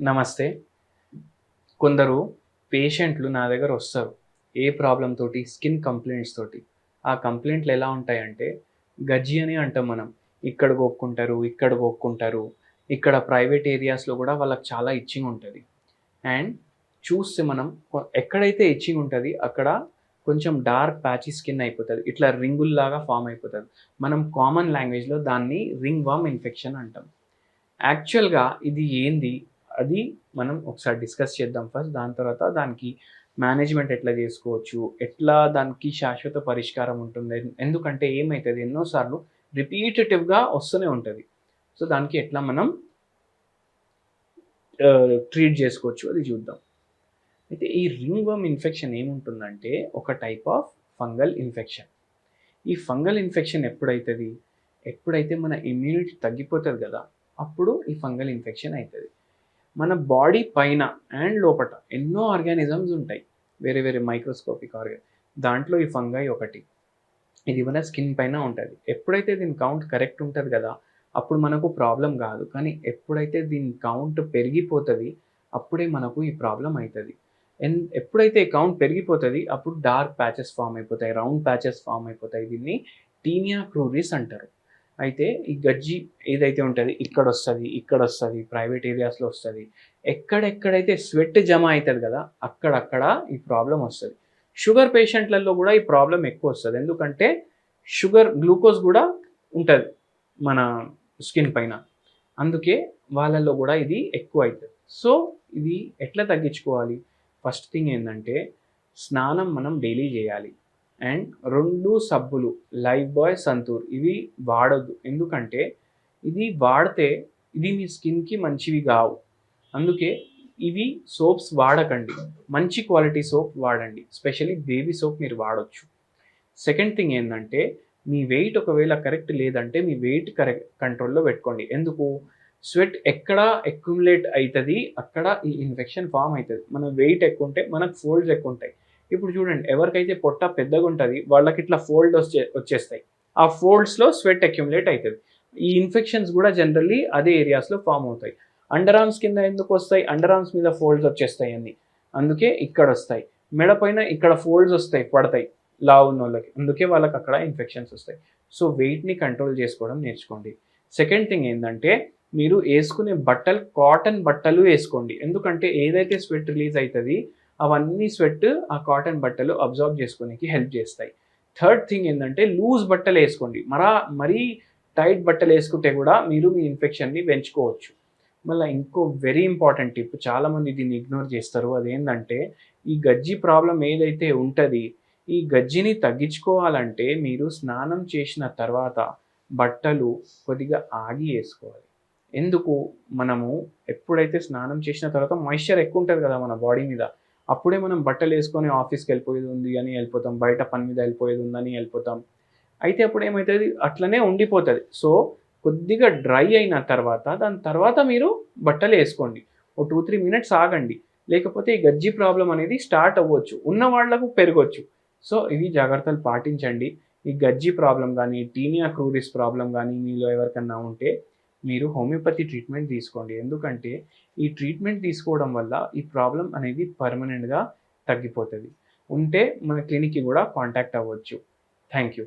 నమస్తే. కొందరు పేషెంట్లు నా దగ్గర వస్తారు. ఏ ప్రాబ్లం తోటి? స్కిన్ కంప్లైంట్స్ తోటి. ఆ కంప్లైంట్లు ఎలా ఉంటాయంటే గజ్జి అని అంటాం మనం. ఇక్కడ గోక్కుంటారు ఇక్కడ గోక్కుంటారు ఇక్కడ ప్రైవేట్ ఏరియాస్లో కూడా వాళ్ళకి చాలా ఇచ్చింగ్ ఉంటుంది. అండ్ చూస్తే మనం ఎక్కడైతే ఇచ్చింగ్ ఉంటుంది అక్కడ కొంచెం డార్క్ ప్యాచీ స్కిన్ అయిపోతుంది. ఇట్లా రింగుల్లాగా ఫామ్ అయిపోతుంది. మనం కామన్ లాంగ్వేజ్లో దాన్ని రింగ్ వామ్ ఇన్ఫెక్షన్ అంటాం. యాక్చువల్గా ఇది ఏంది? అది మనం ఒకసారి డిస్కస్ చేద్దాం ఫస్ట్ దాని తర్వాత దానికి మేనేజ్మెంట్ ఎట్లా చేసుకోవచ్చు? ఎట్లా దానికి శాశ్వత పరిష్కారం ఉంటుంది? ఎందుకంటే ఏమవుతుంది ఎన్నోసార్లు రిపీటేటివ్గా వస్తూనే ఉంటుంది. సో దానికి ఎట్లా మనం ట్రీట్ చేసుకోవచ్చు అది చూద్దాం. అయితే ఈ రింగ్ వర్మ్ ఇన్ఫెక్షన్ ఏముంటుందంటే ఒక టైప్ ఆఫ్ ఫంగల్ ఇన్ఫెక్షన్ ఈ ఫంగల్ ఇన్ఫెక్షన్ ఎప్పుడైతుంది? ఎప్పుడైతే మన ఇమ్యూనిటీ తగ్గిపోతుంది కదా అప్పుడు ఈ ఫంగల్ ఇన్ఫెక్షన్ అవుతుంది మన బాడీ పైన అండ్ లోపట ఎన్నో ఆర్గానిజమ్స్ ఉంటాయి. వేరే వేరే మైక్రోస్కోపిక్ ఆర్గా దాంట్లో ఈ ఫంగై ఒకటి. ఇది మన స్కిన్ పైన ఉంటుంది. ఎప్పుడైతే దీని కౌంట్ కరెక్ట్ ఉంటుంది కదా అప్పుడు మనకు ప్రాబ్లం కాదు. కానీ ఎప్పుడైతే దీని కౌంట్ పెరిగిపోతుంది అప్పుడే మనకు ఈ ప్రాబ్లం అవుతుంది అండ్ ఎప్పుడైతే కౌంట్ పెరిగిపోతుంది అప్పుడు డార్క్ ప్యాచెస్ ఫామ్ అయిపోతాయి. రౌండ్ ప్యాచెస్ ఫామ్ అయిపోతాయి దీన్ని టీనియా క్రూరిస్ అంటారు. అయితే ఈ గజ్జి ఏదైతే ఉంటుంది ఇక్కడ వస్తుంది ఇక్కడ వస్తుంది ప్రైవేట్ ఏరియాస్లో వస్తుంది ఎక్కడెక్కడైతే స్వెట్ జమ అవుతుంది కదా అక్కడక్కడ ఈ ప్రాబ్లం వస్తుంది. షుగర్ పేషెంట్లలో కూడా ఈ ప్రాబ్లం ఎక్కువ వస్తుంది. ఎందుకంటే షుగర్ గ్లూకోజ్ కూడా ఉంటుంది మన స్కిన్ పైన. అందుకే వాళ్ళల్లో కూడా ఇది ఎక్కువ అవుతుంది సో ఇది ఎట్లా తగ్గించుకోవాలి? ఫస్ట్ థింగ్ ఏంటంటే స్నానం మనం డైలీ చేయాలి. అండ్ రెండు సబ్బులు లైఫ్ బాయ్ సంతూర్. ఇవి వాడొద్దు. ఎందుకంటే ఇది వాడితే ఇది మీ స్కిన్కి మంచివి కావు. అందుకే ఇవి సోప్స్ వాడకండి. మంచి క్వాలిటీ సోప్ వాడండి. స్పెషల్లీ బేబీ సోప్ మీరు వాడొచ్చు. సెకండ్ థింగ్ ఏంటంటే మీ వెయిట్ ఒకవేళ కరెక్ట్ లేదంటే మీ వెయిట్ కరెక్ట్ కంట్రోల్లో పెట్టుకోండి. ఎందుకు? స్వెట్ ఎక్కడ అక్యుములేట్ అవుతుంది అక్కడ ఈ ఇన్ఫెక్షన్ ఫామ్ అవుతుంది మన వెయిట్ ఎక్కువ ఉంటే మనకు ఫోల్డ్స్ ఎక్కువ ఉంటాయి ఇప్పుడు చూడండి ఎవరికైతే పొట్ట పెద్దగా ఉంటుంది వాళ్ళకి ఇట్లా ఫోల్డ్ వచ్చే వచ్చేస్తాయి. ఆ ఫోల్డ్స్లో స్వెట్ అక్యుములేట్ అవుతుంది ఈ ఇన్ఫెక్షన్స్ కూడా జనరల్లీ అదే ఏరియాస్లో ఫామ్ అవుతాయి. అండర్ ఆర్మ్స్ కింద ఎందుకు వస్తాయి? అండర్ ఆర్మ్స్ మీద ఫోల్డ్స్ వచ్చేస్తాయి అన్ని. అందుకే ఇక్కడ వస్తాయి. మెడ పైన ఇక్కడ ఫోల్డ్స్ వస్తాయి పడతాయి. లావు ఉన్న వాళ్ళకి. అందుకే వాళ్ళకి అక్కడ ఇన్ఫెక్షన్స్ వస్తాయి. సో వెయిట్ని కంట్రోల్ చేసుకోవడం నేర్చుకోండి. సెకండ్ థింగ్ ఏంటంటే మీరు వేసుకునే బట్టలు కాటన్ బట్టలు వేసుకోండి. ఎందుకంటే ఏదైతే స్వెట్ రిలీజ్ అవుతుంది అవన్నీ స్వెట్ ఆ కాటన్ బట్టలు అబ్జార్బ్ చేసుకోనికి హెల్ప్ చేస్తాయి. థర్డ్ థింగ్ ఏంటంటే లూజ్ బట్టలు వేసుకోండి. మరా మరీ టైట్ బట్టలు వేసుకుంటే కూడా మీరు మీ ఇన్ఫెక్షన్ని పెంచుకోవచ్చు. మళ్ళీ ఇంకో వెరీ ఇంపార్టెంట్ టిప్ చాలామంది దీన్ని ఇగ్నోర్ చేస్తారు. అదేంటంటే ఈ గజ్జి ప్రాబ్లం ఏదైతే ఉంటుంది ఈ గజ్జిని తగ్గించుకోవాలంటే మీరు స్నానం చేసిన తర్వాత బట్టలు కొద్దిగా ఆగి వేసుకోవాలి. ఎందుకు? మనము ఎప్పుడైతే స్నానం చేసిన తర్వాత మాయిశ్చర్ ఎక్కువ ఉంటుంది కదా మన బాడీ మీద. అప్పుడే మనం బట్టలు వేసుకొని ఆఫీస్కి వెళ్ళిపోయేది ఉంది అని వెళ్ళిపోతాం బయట పని మీద వెళ్ళిపోయేది ఉందని వెళ్ళిపోతాం. అయితే అప్పుడు ఏమవుతుంది అట్లనే ఉండిపోతుంది. సో కొద్దిగా డ్రై అయిన తర్వాత దాని తర్వాత మీరు బట్టలు వేసుకోండి. ఓ టూ త్రీ మినిట్స్ ఆగండి. లేకపోతే ఈ గజ్జి ప్రాబ్లం అనేది స్టార్ట్ అవ్వచ్చు. ఉన్న వాళ్ళకు పెరగవచ్చు సో ఇవి జాగ్రత్తలు పాటించండి. ఈ గజ్జి ప్రాబ్లం కానీ టీనియా క్రూరిస్ ప్రాబ్లం కానీ మీలో ఎవరికన్నా ఉంటే మీరు హోమియోపతి ట్రీట్మెంట్ తీసుకోండి. ఎందుకంటే ఈ ట్రీట్మెంట్ తీసుకోవడం వల్ల ఈ ప్రాబ్లం అనేది పర్మనెంట్గా తగ్గిపోతుంది. ఉంటే మన క్లినిక్కి కూడా కాంటాక్ట్ అవ్వచ్చు. Thank you